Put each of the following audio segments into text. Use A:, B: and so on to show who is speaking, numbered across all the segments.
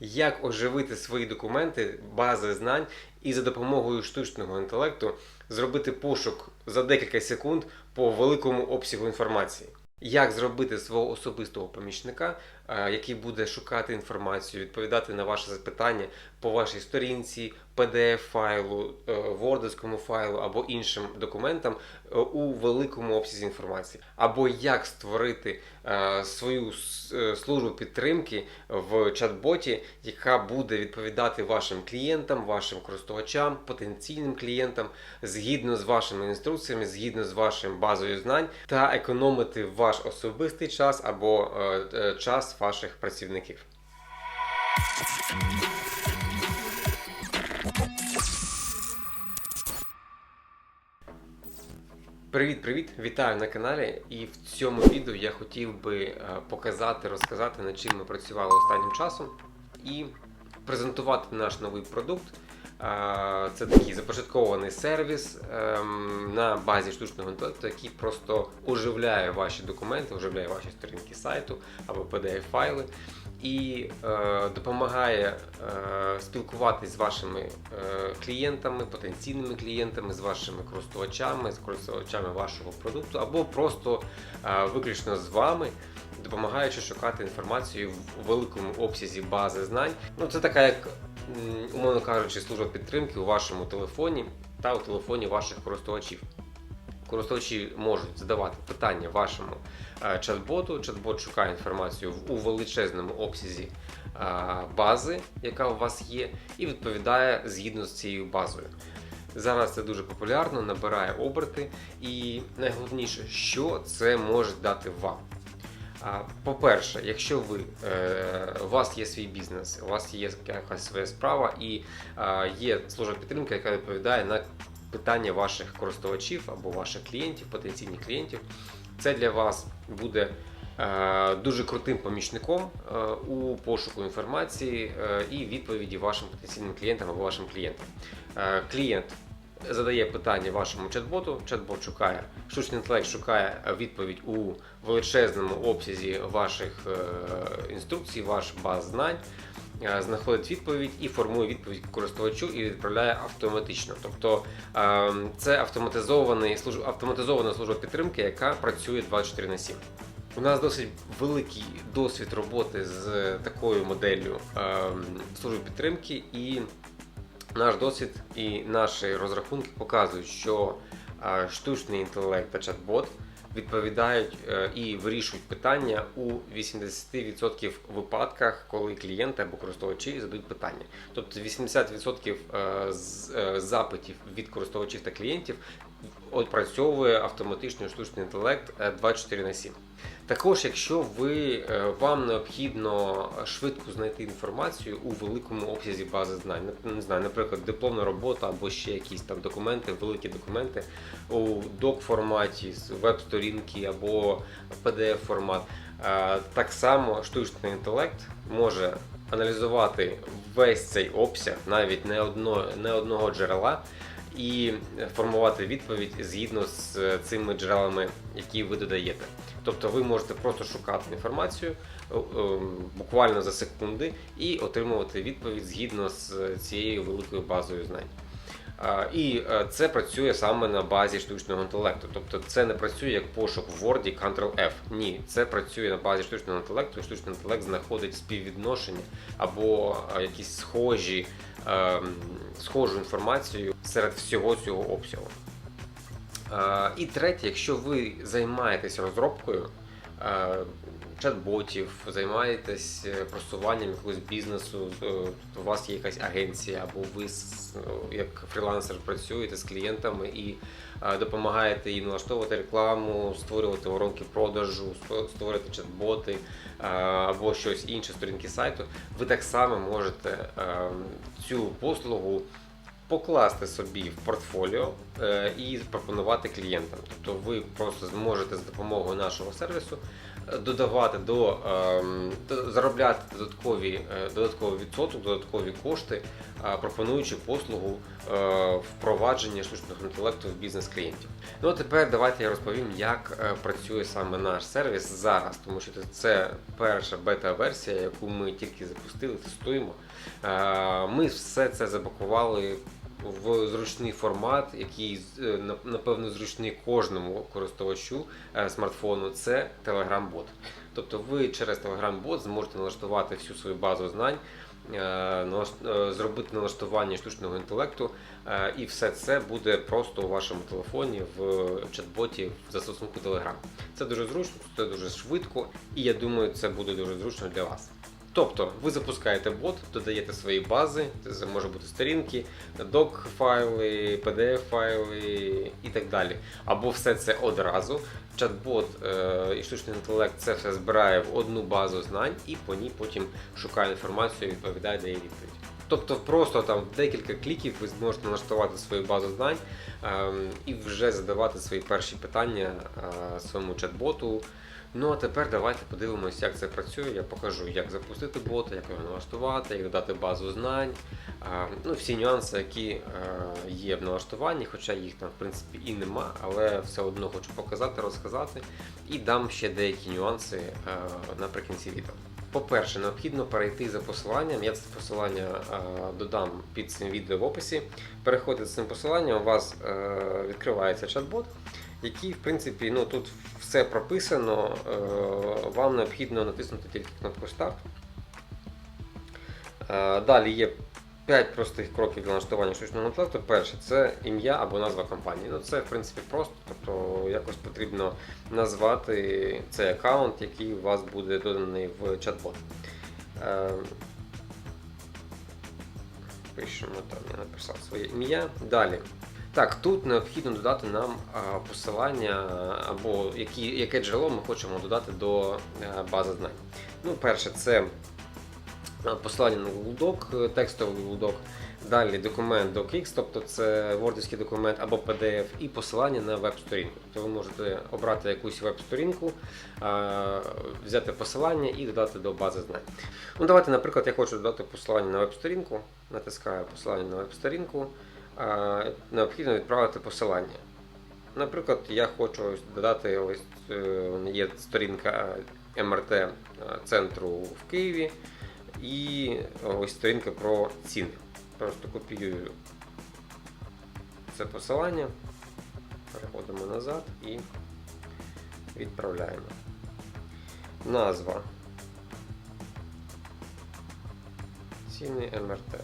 A: як оживити свої документи, бази знань і за допомогою штучного інтелекту зробити пошук за декілька секунд по великому обсягу інформації. Як зробити свого особистого помічника, який буде шукати інформацію, відповідати на ваші запитання по вашій сторінці, PDF-файлу, е, Word файлу або іншим документам е, у великому обсязі інформації, або як створити е, свою е, службу підтримки в чат-боті, яка буде відповідати вашим клієнтам, вашим користувачам, потенційним клієнтам згідно з вашими інструкціями, згідно з вашим базою знань, та економити ваш особистий час або е, е, ваших працівників. Привіт, привіт! Вітаю на каналі. І в цьому відео я хотів би е, показати, розказати, над чим ми працювали останнім часом і презентувати наш новий продукт. Це такий започаткований сервіс ем, на базі штучного інтелекту, який просто оживляє ваші документи, оживляє ваші сторінки сайту або PDF-файли і е, допомагає е, спілкуватись з вашими е, клієнтами, потенційними клієнтами, з вашими користувачами, з користувачами вашого продукту, або просто виключно з вами, допомагаючи шукати інформацію в великому обсязі бази знань. Ну, це така, як, умовно кажучи, служба підтримки у вашому телефоні та у телефоні ваших користувачів. Користувачі можуть задавати питання вашому е, чат-боту. Чат-бот шукає інформацію у величезному обсязі е, бази, яка у вас є, і відповідає згідно з цією базою. Зараз це дуже популярно, набирає оберти, і найголовніше, що це може дати вам. По-перше, якщо ви, е, у вас є свій бізнес, у вас є якась своя справа і є служба підтримки, яка відповідає на питання ваших користувачів або ваших клієнтів, потенційних клієнтів, це для вас буде е, дуже крутим помічником е, у пошуку інформації і відповіді вашим потенційним клієнтам або вашим клієнтам. Клієнт задає питання вашому чат-боту, чат-бот шукає, штучний інтелект шукає відповідь у величезному обсязі ваших е, інструкцій, ваш баз знань. е, Знаходить відповідь і формує відповідь користувачу і відправляє автоматично. Тобто е, це автоматизований автоматизована служба підтримки, яка працює 24 на 7. У нас досить великий досвід роботи з такою моделлю е, служби підтримки, і наш досвід і наші розрахунки показують, що штучний інтелект та чат-бот відповідають е, і вирішують питання у 80% випадках, коли клієнти або користувачі задають питання. Тобто 80% е, е, запитів від користувачів та клієнтів опрацьовує автоматично штучний інтелект е, 24 на 7. Також, якщо ви е, вам необхідно швидко знайти інформацію у великому обсязі бази знань, не- знаю, наприклад, дипломна робота або ще якісь там документи, великі документи у док форматі, з веб-сторінки або PDF формат. Е, Так само штучний інтелект може аналізувати весь цей обсяг, навіть не одно, не одного джерела, і формувати відповідь згідно з е, цими джерелами, які ви додаєте. Тобто ви можете просто шукати інформацію е, е, буквально за секунди і отримувати відповідь згідно з цією великою базою знань. І е, це працює саме на базі штучного інтелекту. Тобто це не працює як пошук в Word Ctrl-F. Ні, це працює на базі штучного інтелекту, штучний інтелект знаходить співвідношення або е, якісь схожі, е, схожу інформацію серед всього цього обсягу. Е, І третє, якщо ви займаєтесь розробкою чат-ботів, займаєтесь е, просуванням якогось бізнесу, е, у вас є якась агенція, або ви е, як фрілансер працюєте з клієнтами і допомагаєте їм налаштовувати рекламу, створювати воронки продажу, створювати чат-боти або щось інше, сторінки сайту, ви так само можете цю послугу покласти собі в портфоліо і пропонувати клієнтам. Тобто ви просто зможете з допомогою нашого сервісу додавати до, ем, заробляти додаткові, е, додатковий відсоток, додаткові кошти, е, пропонуючи послугу е, впровадження штучного інтелекту в бізнес клієнтів. Ну а тепер давайте я розповім, як працює саме наш сервіс зараз, тому що це перша бета-версія, яку ми тільки запустили, тестуємо. Ми все це запакували в зручний формат, який е, напевно зручний кожному користувачу е, смартфону. Це Telegram-бот. Тобто ви через Telegram-бот зможете налаштувати всю свою базу знань, е, зробити налаштування штучного інтелекту, і все це буде просто у вашому телефоні в чат-боті в застосунку Telegram. Це дуже зручно, це дуже швидко, і я думаю, це буде дуже зручно для вас. Тобто ви запускаєте бот, додаєте свої бази, це може бути сторінки, док-файли, PDF-файли і так далі. Або все це одразу. Чат-бот е, і штучний інтелект це все збирає в одну базу знань і по ній потім шукає інформацію і відповідає дає відповідь. Тобто просто там декілька кліків ви зможете налаштувати свою базу знань ем, і вже задавати свої перші питання е, своєму чат-боту. Ну а тепер давайте подивимось, як це працює. Я покажу, як запустити бота, як його налаштувати, як додати базу знань. Ну, всі нюанси, які е, є в налаштуванні, хоча їх там в принципі і нема, але все одно хочу показати, розказати і дам ще деякі нюанси е, наприкінці відео. По-перше, необхідно перейти за посиланням. Я це посилання е, додам під цим відео в описі. Переходите з цим посиланням, у вас відкривається чат-бот, який, в принципі, ну тут все прописано. Е, вам необхідно натиснути тільки кнопку Старт. Е, Далі є 5 простих кроків для налаштування штучного інтелекту. Перше це ім'я або назва компанії. Ну це в принципі просто, тобто якось потрібно назвати цей аккаунт, який у вас буде доданий в чат-бот. Е, Пишемо там, я написав своє ім'я. Далі. Так, тут необхідно додати нам посилання або які, яке джерело ми хочемо додати до е, бази знань. Ну, перше, це е, посилання на Google Doc, текстовий Google Doc. Далі документ DocX, тобто це wordівський документ або PDF, і посилання на веб-сторінку. Тобто ви можете обрати якусь веб-сторінку, взяти посилання і додати до бази знань. Ну, давайте, наприклад, я хочу додати посилання на веб-сторінку, натискаю посилання на веб-сторінку, необхідно відправити посилання. Наприклад, я хочу додати ось е, є сторінка МРТ е, центру в Києві і ось сторінка про ціни. Просто копіюю це посилання, переходимо назад і відправляємо. Назва. Ціни МРТ.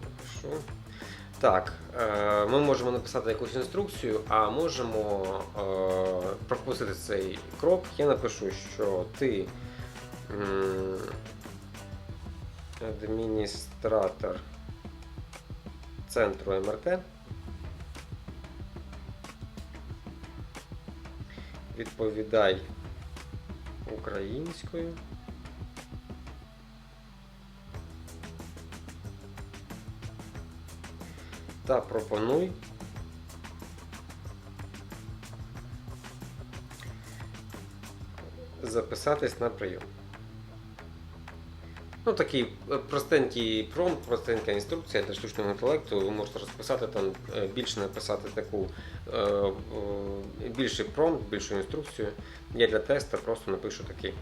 A: Напишу. Так, е, ми можемо написати якусь інструкцію, а можемо е, пропустити цей крок. Я напишу, що ти адміністратор центру МРТ. Відповідай українською. Та пропонуй записатись на прийом. Ну, такий е, простенький промпт, простенька інструкція для штучного інтелекту. Ви можете розписати там е, більше написати таку е, більший промпт, більшу інструкцію. Я для теста просто напишу такий.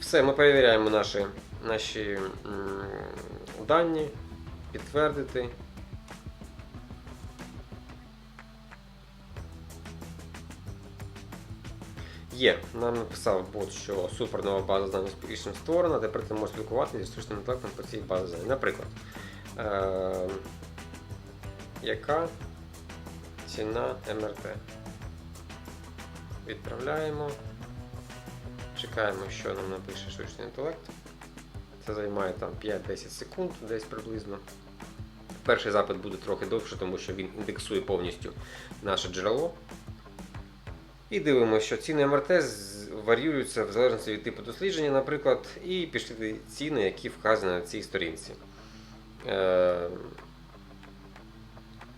A: Все, ми перевіряємо наші, наші дані, підтвердити. Є, нам написав бот, що супернова база знань успішно створена, тепер ти можеш спілкуватися зі штучним інтелектом по цій базі знань. Наприклад, е- яка ціна МРТ? Відправляємо. Чекаємо, що нам напише штучний інтелект. Це займає там 5-10 секунд, десь приблизно. Перший запит буде трохи довше, тому що він індексує повністю наше джерело. І дивимося, що ціни МРТ варіюються в залежності від типу дослідження, наприклад, і пішли ціни, які вказані на цій сторінці. Е,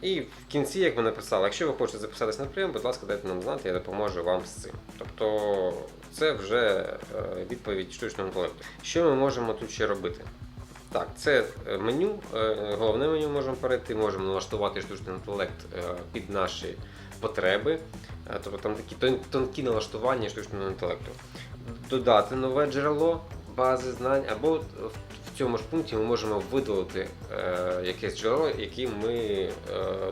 A: І в кінці, як ми написали, якщо ви хочете записатись на прийом, будь ласка, дайте нам знати, я допоможу вам з цим. Тобто це вже е, відповідь штучного інтелекту. Що ми можемо тут ще робити? Так, це е, меню, головне меню можемо перейти, можемо налаштувати штучний інтелект під наші потреби. Е, Тобто там такі тонкі налаштування штучного інтелекту. Додати нове джерело бази знань, або в цьому ж пункті ми можемо видалити е, якесь джерело, яке ми е,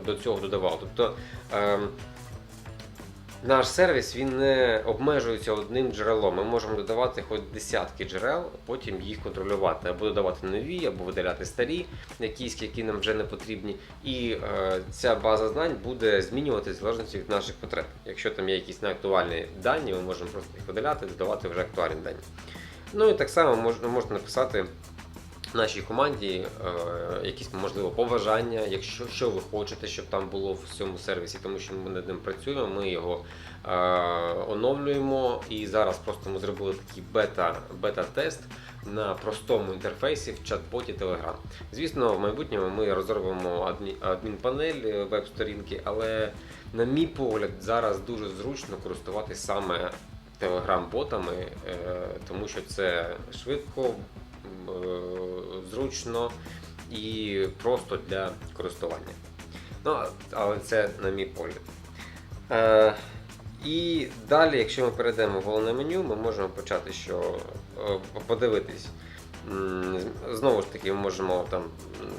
A: до цього додавали. Тобто е, наш сервіс він не обмежується одним джерелом. Ми можемо додавати хоч десятки джерел, потім їх контролювати, або додавати нові, або видаляти старі, якісь, які нам вже не потрібні. І е, ця база знань буде змінюватися в залежності від наших потреб. Якщо там є якісь неактуальні дані, ми можемо просто їх видаляти, додавати вже актуальні дані. Ну і так само можна, можна нашій команді е, якісь можливо побажання, якщо що ви хочете, щоб там було в цьому сервісі, тому що ми над ним працюємо, ми його е, оновлюємо. І зараз просто ми зробили такий бета, бета-тест на простому інтерфейсі в чат-боті Telegram. Звісно, в майбутньому ми розробимо адмі- адмінпанель е, веб-сторінки, але на мій погляд, зараз дуже зручно користуватись саме телеграм-ботами, е, тому що це швидко, зручно і просто для користування. Ну, але це на мій погляд. Е, і далі, якщо ми перейдемо в головне меню, ми можемо почати, що е, подивитись. Знову ж таки, ми можемо там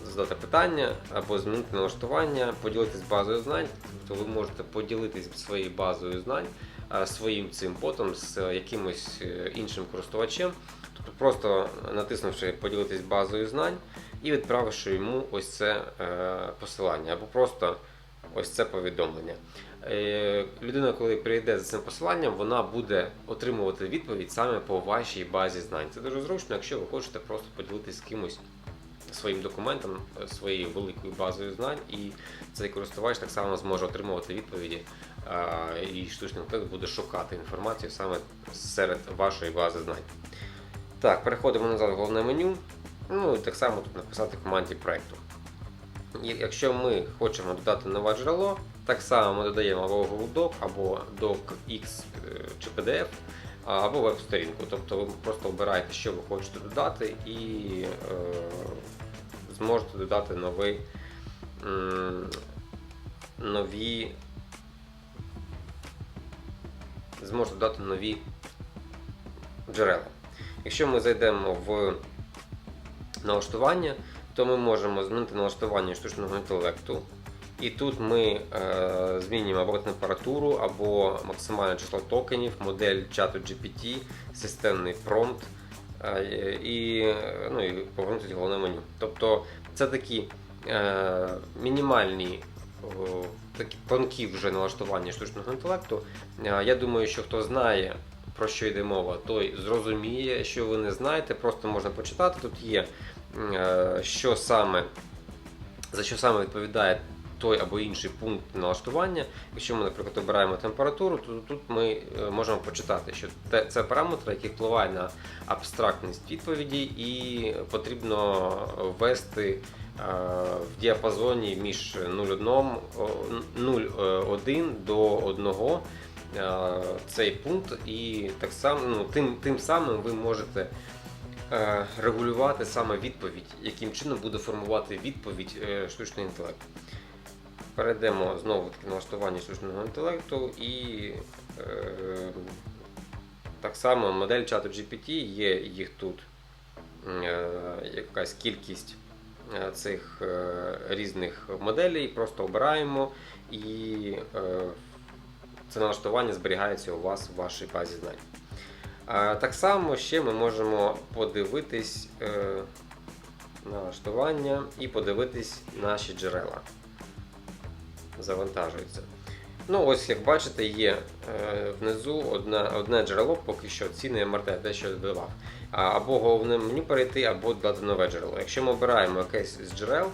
A: задати питання або змінити налаштування, поділитись базою знань. Тобто ви можете поділитись своєю базою знань, е, своїм цим ботом з е, якимось е, іншим користувачем. Тобто просто натиснувши поділитись базою знань і відправивши йому ось це е, посилання, або просто ось це повідомлення. Е, Людина, коли прийде за цим посиланням, вона буде отримувати відповідь саме по вашій базі знань. Це дуже зручно, якщо ви хочете просто поділитись з кимось своїм документом, своєю великою базою знань, і цей користувач так само зможе отримувати відповіді, е, і штучний інтелект буде шукати інформацію саме серед вашої бази знань. Так, переходимо назад в головне меню. Ну і так само тут написати команді проекту. Якщо ми хочемо додати нове джерело, так само ми додаємо або Google Doc, або DocX е, чи PDF, або веб-сторінку. Тобто ви просто обираєте, що ви хочете додати, і е, зможете додати новий, нові, зможете додати нові джерела. Якщо ми зайдемо в налаштування, то ми можемо змінити налаштування штучного інтелекту. І тут ми е, змінюємо або температуру, або максимальне число токенів, модель чату GPT, системний промпт е, і, е, ну, і повернути головне меню. Тобто це такі е, мінімальні о, такі тонкі вже налаштування штучного інтелекту. Е, я думаю, що хто знає про що йде мова, той зрозуміє, що ви не знаєте, просто можна почитати. Тут є е, що саме, за що саме відповідає той або інший пункт налаштування. Якщо ми, наприклад, обираємо температуру, то тут ми е, можемо почитати, що це параметр, який впливає на абстрактність відповіді, і потрібно ввести е, в діапазоні між 0,1 до 1 е, цей пункт, і так само ну, тим, тим самим ви можете е, регулювати саме відповідь, яким чином буде формувати відповідь е, штучний інтелект. Перейдемо знову таки налаштування штучного інтелекту і е, так само модель чату GPT є їх тут е, якась кількість е, цих е, різних моделей, просто обираємо і е, це налаштування зберігається у вас в вашій базі знань. Так само ще ми можемо подивитись е, налаштування і подивитись наші джерела. Завантажується. Ну, ось як бачите, є е, внизу одне, одне джерело, поки що ціни МРТ, те, що додавав. Або головне меню перейти, або додати нове джерело. Якщо ми обираємо якесь з джерел,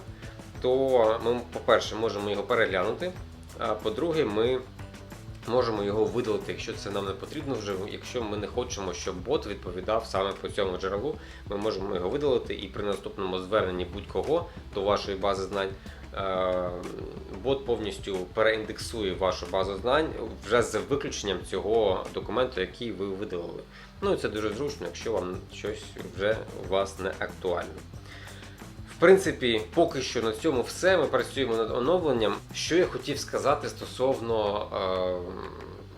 A: то ми, по-перше, можемо його переглянути. А по-друге, ми можемо його видалити, якщо це нам не потрібно вже. Якщо ми не хочемо, щоб бот відповідав саме по цьому джерелу, ми можемо його видалити і при наступному зверненні будь-кого до вашої бази знань. е, Бот повністю переіндексує вашу базу знань вже за виключенням цього документу, який ви видалили. Ну і це дуже зручно, якщо вам щось вже у вас не актуально. Принципі, поки що на цьому все. Ми працюємо над оновленням. Що я хотів сказати стосовно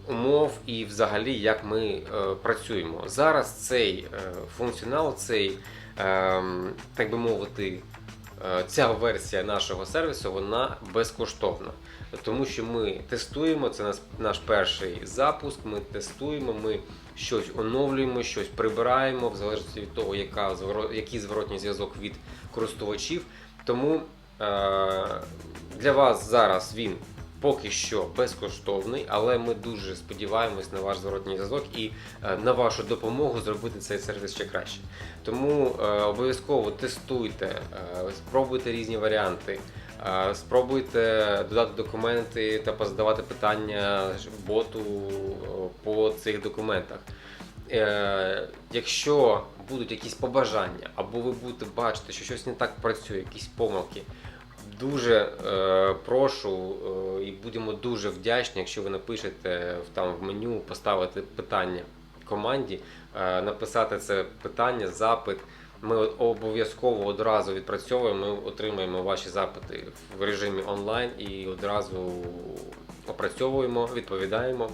A: е, умов і взагалі як ми е, працюємо. Зараз цей е, функціонал, цей, е, так би мовити, е, ця версія нашого сервісу вона безкоштовна. Тому що ми тестуємо, це наш, перший запуск. Ми тестуємо, ми щось оновлюємо, щось прибираємо, в залежності від того, яка, який зворотній зв'язок від користувачів. Тому е, для вас зараз він поки що безкоштовний, але ми дуже сподіваємось на ваш зворотній зв'язок і е, на вашу допомогу зробити цей сервіс ще краще. Тому е, обов'язково тестуйте, спробуйте різні варіанти. Е, Спробуйте додати документи та позадавати питання боту е, по цих документах. Е, якщо будуть якісь побажання, або ви будете бачити, що щось не так працює, якісь помилки, дуже прошу і будемо дуже вдячні, якщо ви напишете там в меню, поставити питання команді, написати це питання, запит. Ми обов'язково одразу відпрацьовуємо, ми отримаємо ваші запити в режимі онлайн і одразу опрацьовуємо, відповідаємо.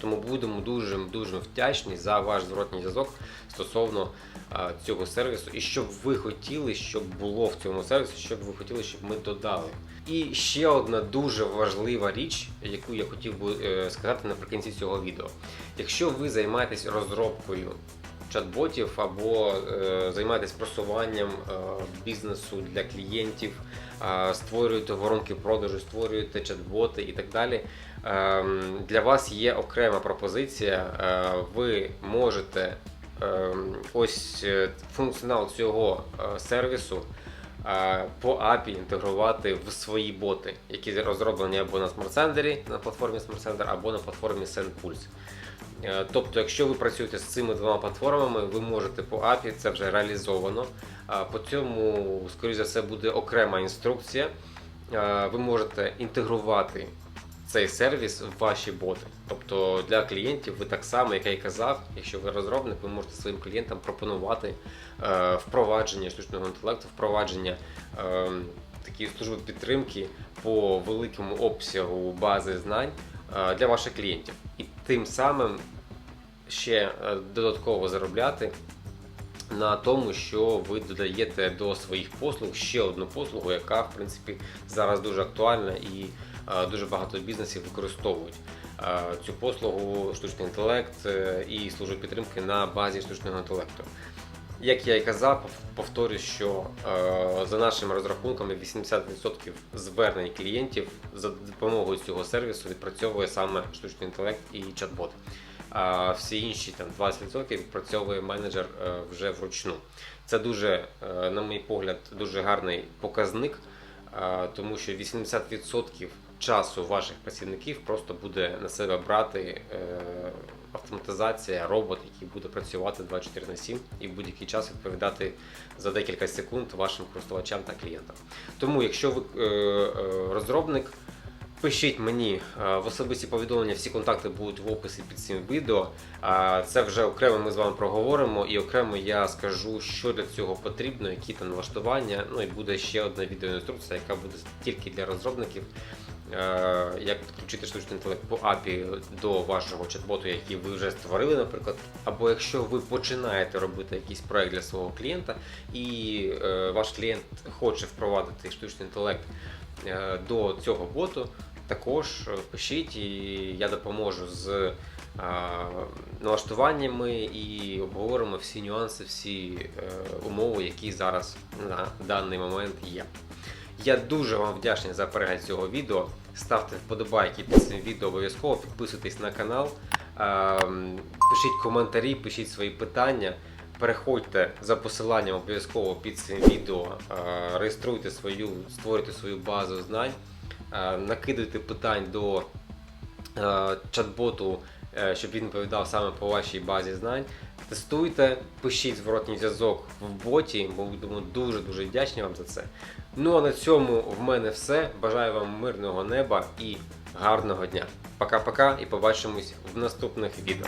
A: Тому будемо дуже дуже вдячні за ваш зворотній зв'язок стосовно а, цього сервісу, і щоб ви хотіли, щоб було в цьому сервісі, щоб ви хотіли, щоб ми додали. І ще одна дуже важлива річ, яку я хотів би е, сказати наприкінці цього відео. Якщо ви займаєтесь розробкою чат-ботів або е, займаєтесь просуванням е, бізнесу для клієнтів, е, створюєте воронки продажу, створюєте чат-боти і так далі. Ем, Для вас є окрема пропозиція. Ви можете ем, ось функціонал цього сервісу по API інтегрувати в свої боти, які розроблені або на SmartSender, на платформі SmartSender, або на платформі SendPulse. Е, Тобто, якщо ви працюєте з цими двома платформами, ви можете по API, це вже реалізовано. По цьому, скоріш за все, буде окрема інструкція. Е, Ви можете інтегрувати цей сервіс в ваші боти. Тобто для клієнтів ви так само, як я і казав, якщо ви розробник, ви можете своїм клієнтам пропонувати е, впровадження штучного інтелекту, впровадження такої служби підтримки по великому обсягу бази знань для ваших клієнтів. І тим самим ще е, додатково заробляти на тому, що ви додаєте до своїх послуг ще одну послугу, яка в принципі зараз дуже актуальна і е, дуже багато бізнесів використовують е, цю послугу штучний інтелект і службу підтримки на базі штучного інтелекту. Як я і казав, повторюю, що е, за нашими розрахунками 80% звернень клієнтів за допомогою цього сервісу відпрацьовує саме штучний інтелект і чат-бот. А всі інші там 20% відпрацьовує менеджер е, вже вручну. Це дуже, е, на мій погляд, дуже гарний показник, е, тому що 80% часу ваших працівників просто буде на себе брати е, автоматизація, робот, який буде працювати 24 на 7 і в будь-який час відповідати за декілька секунд вашим користувачам та клієнтам. Тому, якщо ви е, е, розробник, Пишіть мені е, в особисті повідомлення, всі контакти будуть в описі під цим відео. Це вже окремо ми з вами проговоримо, і окремо я скажу, що для цього потрібно, які там налаштування. Ну і буде ще одна відеоінструкція, яка буде тільки для розробників. Е, Як підключити штучний інтелект по API до вашого чат-боту, який ви вже створили, наприклад. Або якщо ви починаєте робити якийсь проект для свого клієнта, і е, ваш клієнт хоче впровадити штучний інтелект е, до цього боту, також пишіть, і я допоможу з налаштуваннями і обговоримо всі нюанси, всі умови, які зараз на даний момент є. Я дуже вам вдячний за перегляд цього відео. Ставте вподобайки під цим відео, обов'язково підписуйтесь на канал, пишіть коментарі, пишіть свої питання. Переходьте за посиланням обов'язково під цим відео, реєструйте свою, створюйте свою базу знань, е, накидуйте питань до чат-боту, е, щоб він відповідав саме по вашій базі знань. Тестуйте, пишіть зворотній зв'язок в боті, бо будемо дуже-дуже вдячні вам за це. Ну а на цьому в мене все. Бажаю вам мирного неба і гарного дня. Пока-пока і побачимось в наступних відео.